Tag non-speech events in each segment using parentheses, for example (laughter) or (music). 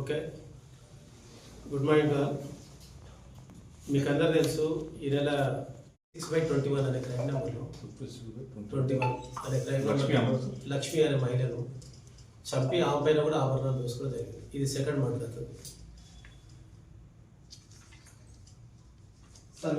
Okay good morning all మీకు అందరు తెలుసు ఈ నెల సిక్స్ బై ట్వంటీ వన్ అనే క్రైమ్ నెంబర్లో ట్వంటీ వన్ అనే క్రైమ్ లక్ష్మి నెంబర్. లక్ష్మి అనే మహిళను చంపి ఆమె పైన కూడా ఆభరణాలు దోసుకోవడం జరిగింది. ఇది సెకండ్ మర్డర్ అతను సార్?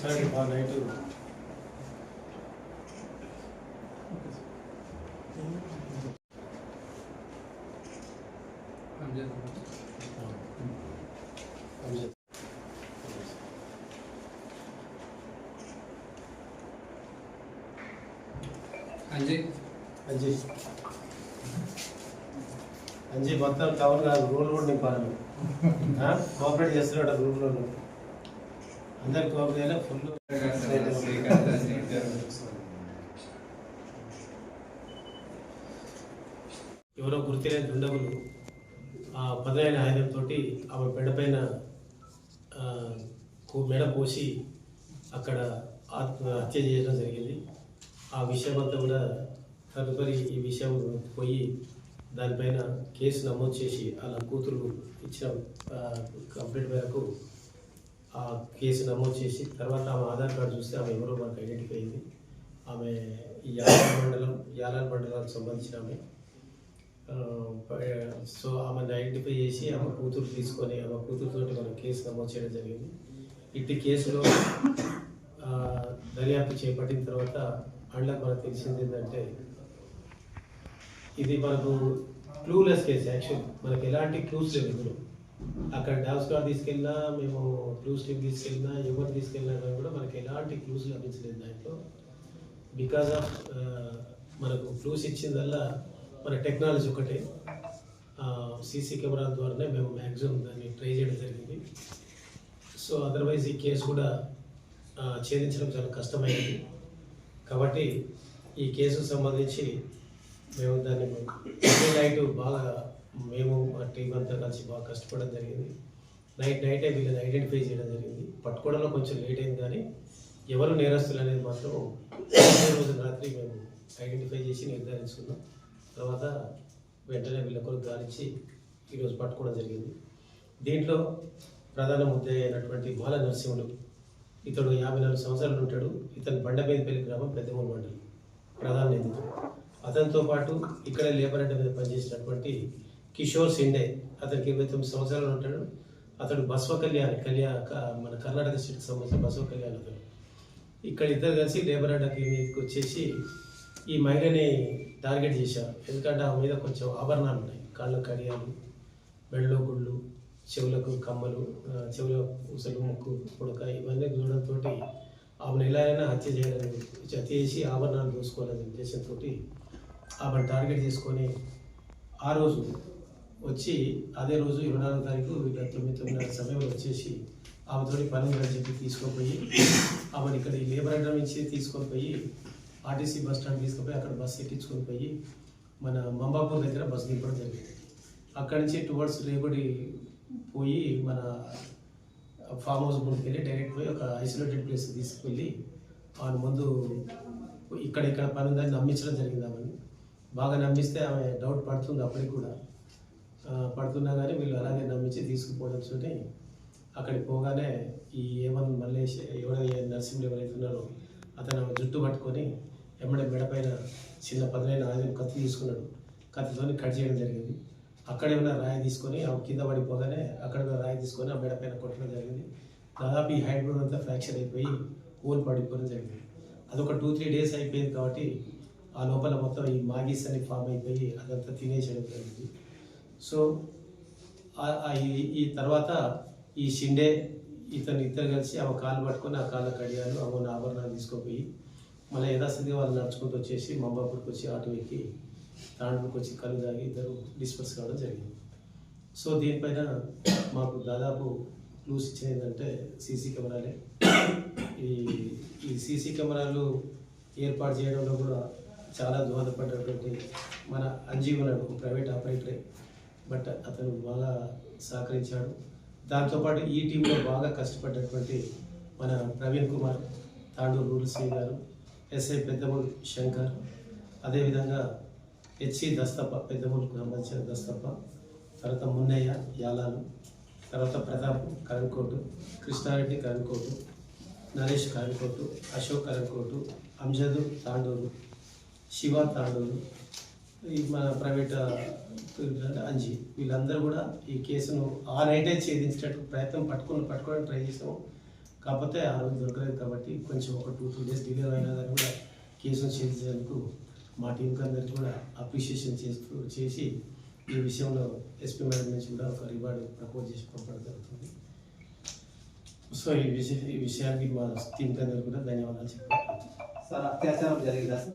కృష్ణారెడ్డి బాగా నైట్ అంజయ్ అంజీ అంజీ మొత్తం టౌన్ కాదు రూల్ కూడా నింపాలి కోఆపరేట్ (laughs) చేస్తున్నాడు రూల్లో అందరు కోఆపరేట్ ఫుల్ ఎవరో గుర్తులేని దుండగులు ఆ పదైన ఆయుధంతో ఆమె మెడపైన ఆ, మెడ పోసి అక్కడ ఆత్మ హత్య చేయడం జరిగింది. ఆ విషయం అంతా కూడా తదుపరి ఈ విషయం పోయి దానిపైన కేసు నమోదు చేసి వాళ్ళ కూతురు ఇచ్చిన కంప్లైంట్ మేరకు ఆ కేసు నమోదు చేసి తర్వాత ఆమె ఆధార్ కార్డు చూస్తే ఆమె ఎవరో మనకు ఐడెంటిఫై అయింది. ఆమె ఈ యాలాల్ మండలం యాలాల్ మండలానికి సంబంధించిన ఆమె. సో ఆమెను ఐడెంటిఫై చేసి ఆమె కూతురు తీసుకొని ఆమె కూతురుతోటి మనం కేసు నమోదు చేయడం జరిగింది. ఇట్టి కేసులో దర్యాప్తు చేపట్టిన తర్వాత అండ్లకు మనకు తెలిసింది ఏంటంటే ఇది మనకు క్లూలెస్ కేసు యాక్చువల్ మనకి ఎలాంటి క్లూస్ లేవు ఇందులో. అక్కడ డాన్స్ కార్డ్ తీసుకెళ్ళినా మేము క్లూస్ టీమ్ తీసుకెళ్ళినా ఎవరు తీసుకెళ్ళినా కానీ కూడా మనకి ఎలాంటి క్లూస్ లభించలేదు దాంట్లో. బికాస్ ఆఫ్ మనకు క్లూస్ ఇచ్చిందల్లా మన టెక్నాలజీ ఒకటే. సీసీ కెమెరాల ద్వారానే మేము మ్యాక్సిమం దాన్ని ట్రై చేయడం జరిగింది. సో అదర్వైజ్ ఈ కేసు కూడా ఛేదించడం చాలా కష్టమైంది. కాబట్టి ఈ కేసుకు సంబంధించి మేము దాన్ని లైట్ బాగా మేము మా టీం అంతా కలిసి బాగా కష్టపడడం జరిగింది. నైట్ నైటే వీళ్ళని ఐడెంటిఫై చేయడం జరిగింది. పట్టుకోవడంలో కొంచెం లేట్ అయింది కానీ ఎవరు నేరస్తులు అనేది మాత్రం రోజు రాత్రి మేము ఐడెంటిఫై చేసి నిర్ధారించుకున్నాం. తర్వాత వెంటనే వీళ్ళ కొరకు గాలించి ఈరోజు పట్టుకోవడం జరిగింది. దీంట్లో ప్రధాన ముద్ద అయినటువంటి బాల నరసింహుడు. ఇతడు యాభై నాలుగు సంవత్సరాలు ఉంటాడు. ఇతను బండమేదిపల్లి గ్రామం పెద్దమూరు మండలి. ప్రధాన నిందితుడు. అతనితో పాటు ఇక్కడ లేబర్ అంటే మీద పనిచేసినటువంటి కిషోర్ సిండే అతనికి ఇరవై తొమ్మిది సంవత్సరాలు ఉంటాడు. అతడు బసవ కళ్యాణ్ కళ్యాణ్ మన కర్ణాటక స్టేట్కి సంబంధించిన బసవ కళ్యాణ్ అతడు. ఇక్కడ ఇద్దరు కలిసి లేబర్ అడ్డకి మీదకి వచ్చేసి ఈ మహిళని టార్గెట్ చేశారు. ఎందుకంటే ఆ మీద కొంచెం ఆభరణాలు ఉన్నాయి. కాళ్ళ కడియాలు మెడలో గుళ్ళు చెవులకు కమ్మలు చెవుల పూసలు ముక్కు పుడక ఇవన్నీ చూడడంతో ఆమెను ఎలా అయినా హత్య చేయాలని హత్య చేసి ఆభరణాలు దోసుకోవాలనే ఉద్దేశంతో ఆమెను టార్గెట్ చేసుకొని ఆ రోజు వచ్చి అదే రోజు ఇరవై నాలుగు తారీఖు తొమ్మిది తొమ్మిదిన్నర సమయంలో వచ్చేసి ఆమెతోటి పని ఉందని చెప్పి తీసుకొని పోయి ఆమెను ఇక్కడ ఈ లేబర్ అడ్డం నుంచి తీసుకొని పోయి ఆర్టీసీ బస్ స్టాండ్ తీసుకుపోయి అక్కడ బస్ ఎక్కించుకొని పోయి మన మంబాపూర్ దగ్గర బస్ దింపడం జరిగింది. అక్కడి నుంచి టువర్డ్స్ రేగుడి పోయి మన ఫామ్ హౌస్ ముందుకు వెళ్ళి డైరెక్ట్ పోయి ఒక ఐసోలేటెడ్ ప్లేస్ తీసుకువెళ్ళి ఆమె ముందు ఇక్కడ ఇక్కడ పని ఉందని నమ్మించడం జరిగింది ఆమెను. బాగా నమ్మిస్తే ఆమె డౌట్ పడుతుంది అప్పటికి కూడా. పడుతున్నా కానీ వీళ్ళు అలాగే నమ్మించి తీసుకుపోవడంతో అక్కడికి పోగానే ఈ ఏమన్ మల్లేష్ ఎవరైతే నరసింహులు ఎవరైతే ఉన్నారో అతను జుట్టు పట్టుకొని ఎమ్మడే మెడపైన చిన్న పదునైన ఆయుధం కత్తి తీసుకున్నాడు. కత్తితోని కట్ చేయడం జరిగింది. అక్కడే ఉన్న రాయి తీసుకొని కింద పడిపోగానే అక్కడ ఉన్న రాయి తీసుకొని ఆ మెడపైన కొట్టడం జరిగింది. దాదాపు ఈ హైడ్ బోన్ అంతా ఫ్రాక్చర్ అయిపోయి ఊరు పడిపోవడం జరిగింది. అదొక టూ త్రీ డేస్ అయిపోయింది కాబట్టి ఆ లోపల మొత్తం ఈ మాగీస్ అని ఫామ్ అయిపోయి అదంతా తినేసేయడం జరిగింది. సో ఆ- ఈ- తర్వాత ఈ షిండే ఇతను ఇద్దరు కలిసి ఆమె కాలు పట్టుకొని ఆ కాళ్ళ కడియాలు ఆమె ఆభరణాలు తీసుకుపోయి మళ్ళీ యథాస్థితిగా వాళ్ళు నడుచుకుంటూ వచ్చేసి మంబాపూర్కి వచ్చి ఆటో ఎక్కి తాండూరుకి వచ్చి కళ్ళు తాగి ఇద్దరు డిస్పర్స్ కావడం జరిగింది. సో దీనిపైన మాకు దాదాపు క్లూస్ ఇచ్చిన ఏంటంటే సీసీ కెమెరాలే. ఈ ఈ సీసీ కెమెరాలు ఏర్పాటు చేయడంలో కూడా చాలా దోహదపడ్డటువంటి మన అంజీవ్ ఉన్నాడు ఒక ప్రైవేట్ ఆపరేటరే. బట్ అతను బాగా సహకరించాడు. దాంతోపాటు ఈ టీంలో బాగా కష్టపడ్డటువంటి మన ప్రవీణ్ కుమార్ తాండూరు రూల్ గారు ఎస్ఐ పెద్దమూరు శంకర్ అదేవిధంగా హెచ్సి దస్తప్ప పెద్దమూరుకు సంబంధించిన దస్తప్ప తర్వాత మున్నయ్య యాలాలు తర్వాత ప్రతాప్ కరణ్కోటు కృష్ణారెడ్డి కరణ్కోటు నరేష్ కరణ్కోటు అశోక్ కరణ్కోటు అంజదు తాండూరు శివ తాండూరు ఈ మన ప్రైవేట్ అంజీ వీళ్ళందరూ కూడా ఈ కేసును ఆ నైటే ఛేదించేటట్టు ప్రయత్నం పట్టుకుని పట్టుకోవడానికి ట్రై చేసాము కాకపోతే ఆ రోజు దొరకలేదు కాబట్టి కొంచెం ఒక టూ త్రీ డేస్ డిలే అయినా కానీ కూడా కేసును ఛేదించేందుకు మా టీంకి అందరికీ కూడా అప్రిషియేషన్ చేస్తూ చేసి ఈ విషయంలో ఎస్పీ మేడం నుంచి కూడా ఒక రివార్డు ప్రపోజ్ చేసి పంపడం జరుగుతుంది. సో ఈ విషయ ఈ విషయానికి మా టీంకి అందరికీ కూడా ధన్యవాదాలు చెప్పారు సార్ అత్యాచారం జరిగిందా సార్?